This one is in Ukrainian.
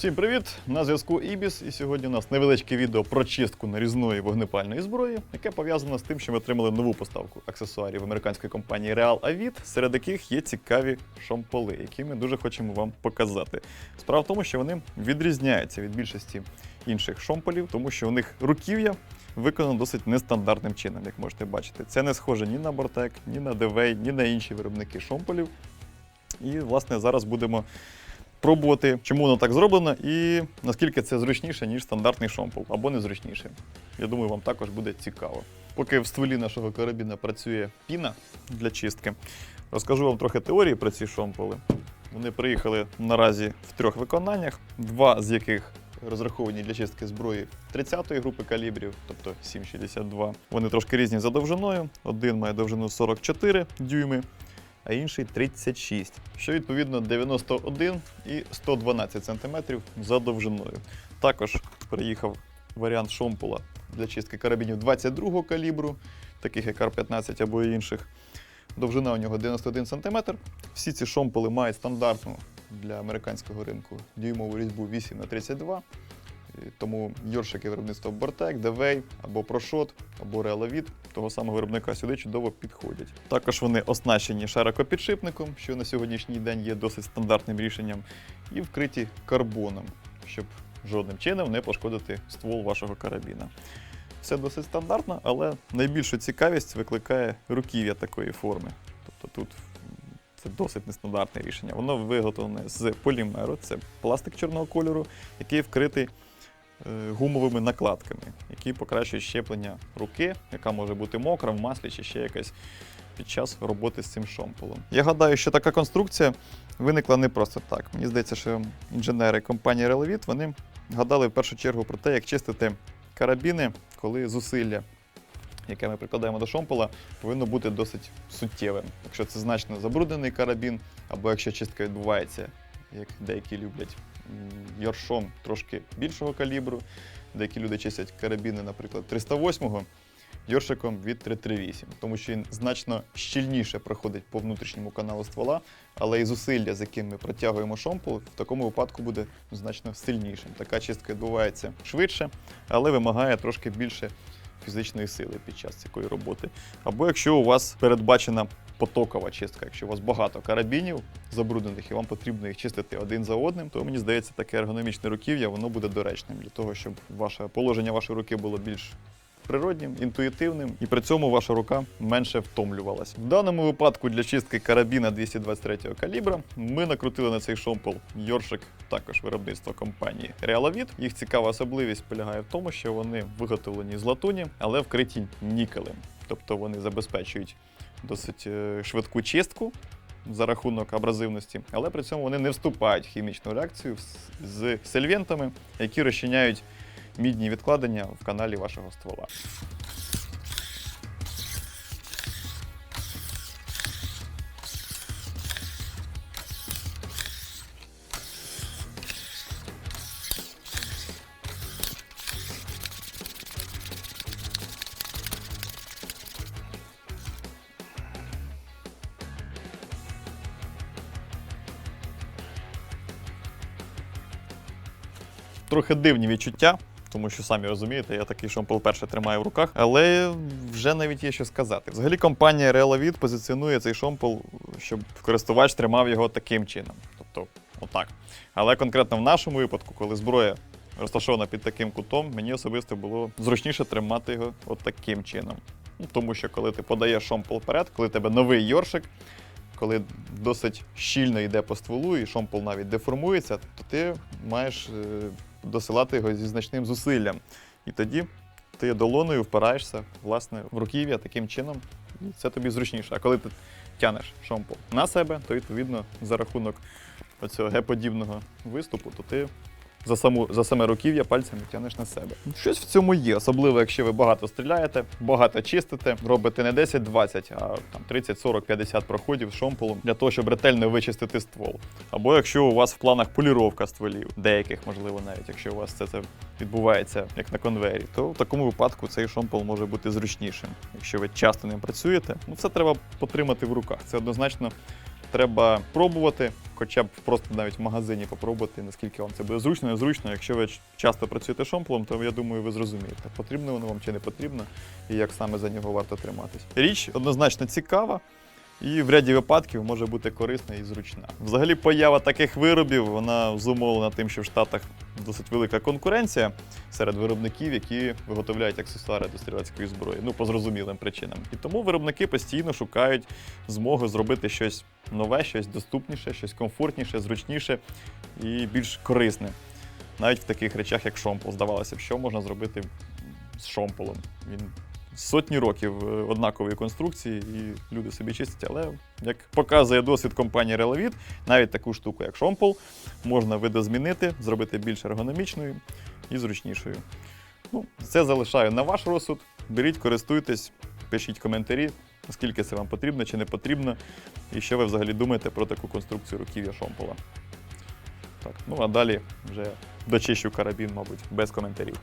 Всім привіт! На зв'язку Ібіс, і сьогодні у нас невеличке відео про чистку нарізної вогнепальної зброї, яке пов'язано з тим, що ми отримали нову поставку аксесуарів американської компанії Real Avid, серед яких є цікаві шомполи, які ми дуже хочемо вам показати. Справа в тому, що вони відрізняються від більшості інших шомполів, тому що у них руків'я виконано досить нестандартним чином, як можете бачити. Це не схоже ні на Бортек, ні на Девей, ні на інші виробники шомполів. І, власне, зараз будемо пробувати, чому воно так зроблено, і наскільки це зручніше, ніж стандартний шомпол, або незручніше. Я думаю, вам також буде цікаво. Поки в стволі нашого карабіна працює піна для чистки, розкажу вам трохи теорії про ці шомполи. Вони приїхали наразі в трьох виконаннях, два з яких розраховані для чистки зброї 30-ї групи калібрів, тобто 7,62. Вони трошки різні за довжиною. Один має довжину 44 дюйми, а інший 36, що відповідно 91 і 112 см за довжиною. Також приїхав варіант шомпола для чистки карабінів 22-го калібру, таких як Р-15 або інших. Довжина у нього 91 см. Всі ці шомполи мають стандартну для американського ринку дюймову різьбу 8 на 32 і Тому йоршики виробництва Бортек, Девей або Прошот, або Реаловід того самого виробника сюди чудово підходять. Також вони оснащені широкопідшипником, що на сьогоднішній день є досить стандартним рішенням, і вкриті карбоном, щоб жодним чином не пошкодити ствол вашого карабіна. Все досить стандартно, але найбільшу цікавість викликає руків'я такої форми. Тобто тут це досить нестандартне рішення. Воно виготовлене з полімеру, це пластик чорного кольору, який вкритий гумовими накладками, які покращують щеплення руки, яка може бути мокра, в маслі чи ще якась під час роботи з цим шомполом. Я гадаю, що така конструкція виникла не просто так. Мені здається, що інженери компанії Relevit вони гадали в першу чергу про те, як чистити карабіни, коли зусилля, яке ми прикладаємо до шомпола, повинно бути досить суттєвим. Якщо це значно забруднений карабін, або якщо чистка відбувається, як деякі люблять, м, йоршом трошки більшого калібру, деякі люди чистять карабіни, наприклад, 308-го, йоршиком від 338, тому що він значно щільніше проходить по внутрішньому каналу ствола, але і зусилля, з яким ми протягуємо шомпол, в такому випадку буде значно сильнішим. Така чистка відбувається швидше, але вимагає трошки більше фізичної сили під час такої роботи. Або якщо у вас передбачена потокова чистка, якщо у вас багато карабінів забруднених і вам потрібно їх чистити один за одним, то мені здається, таке ергономічне руків'я воно буде доречним для того, щоб ваше положення вашої руки було більш природнім, інтуїтивним, і при цьому ваша рука менше втомлювалась. В даному випадку для чистки карабіна 223 калібра ми накрутили на цей шомпол йоршик, також виробництва компанії Realavit. Їх цікава особливість полягає в тому, що вони виготовлені з латуні, але вкриті нікелем. Тобто вони забезпечують досить е, швидку чистку. За рахунок абразивності, але при цьому вони не вступають в хімічну реакцію з- з сельвентами, які розчиняють мідні відкладення в каналі вашого ствола. Трохи дивні відчуття, тому що самі розумієте, я такий шомпол перше тримаю в руках, але вже навіть є що сказати. Взагалі компанія Realavit позиціонує цей шомпол, щоб користувач тримав його таким чином. Тобто, отак. Але конкретно в нашому випадку, коли зброя розташована під таким кутом, мені особисто було зручніше тримати його от таким чином. Ну, тому що коли ти подаєш шомпол вперед, коли тебе новий йоршик, коли досить щільно йде по стволу і шомпол навіть деформується, то ти маєш е, досилати його зі значним зусиллям. І тоді ти долоною впираєшся власне в руків'я таким чином, і це тобі зручніше. А коли ти тянеш шомпол на себе, то відповідно за рахунок оцього геподібного виступу, то ти за, саму, за саме руків'я пальцями тянеш на себе. Щось в цьому є, особливо якщо ви багато стріляєте, багато чистите, робите не 10-20, а там 30, 40, 50 проходів шомполом для того, щоб ретельно вичистити ствол. Або якщо у вас в планах поліровка стволів, деяких, можливо, навіть якщо у вас це, це відбувається як на конвейері, то в такому випадку цей шомпол може бути зручнішим. Якщо ви часто ним працюєте, ну це треба потримати в руках. Це однозначно треба пробувати, хоча б просто навіть в магазині попробувати, наскільки вам це буде зручно, незручно. Якщо ви часто працюєте шомполом, то я думаю, ви зрозумієте, потрібно воно вам чи не потрібно, і як саме за нього варто триматись. Річ однозначно цікава. І в ряді випадків може бути корисна і зручна. Взагалі, поява таких виробів вона зумовлена тим, що в Штатах досить велика конкуренція серед виробників, які виготовляють аксесуари до стрілецької зброї. Ну, по зрозумілим причинам. І тому виробники постійно шукають змоги зробити щось нове, щось доступніше, щось комфортніше, зручніше і більш корисне. Навіть в таких речах, як шомпол. Здавалося б, що можна зробити з шомполом. Він сотні років е, однакової конструкції, і люди собі чистять. Але як показує досвід компанії Relavit, навіть таку штуку, як шомпол, можна видозмінити, зробити більш ергономічною і зручнішою. Ну, це залишаю на ваш розсуд. Беріть, користуйтесь, пишіть коментарі, наскільки це вам потрібно чи не потрібно, і що ви взагалі думаєте про таку конструкцію руків'я шомпола. Так, ну а далі вже дочищу карабін, мабуть, без коментарів.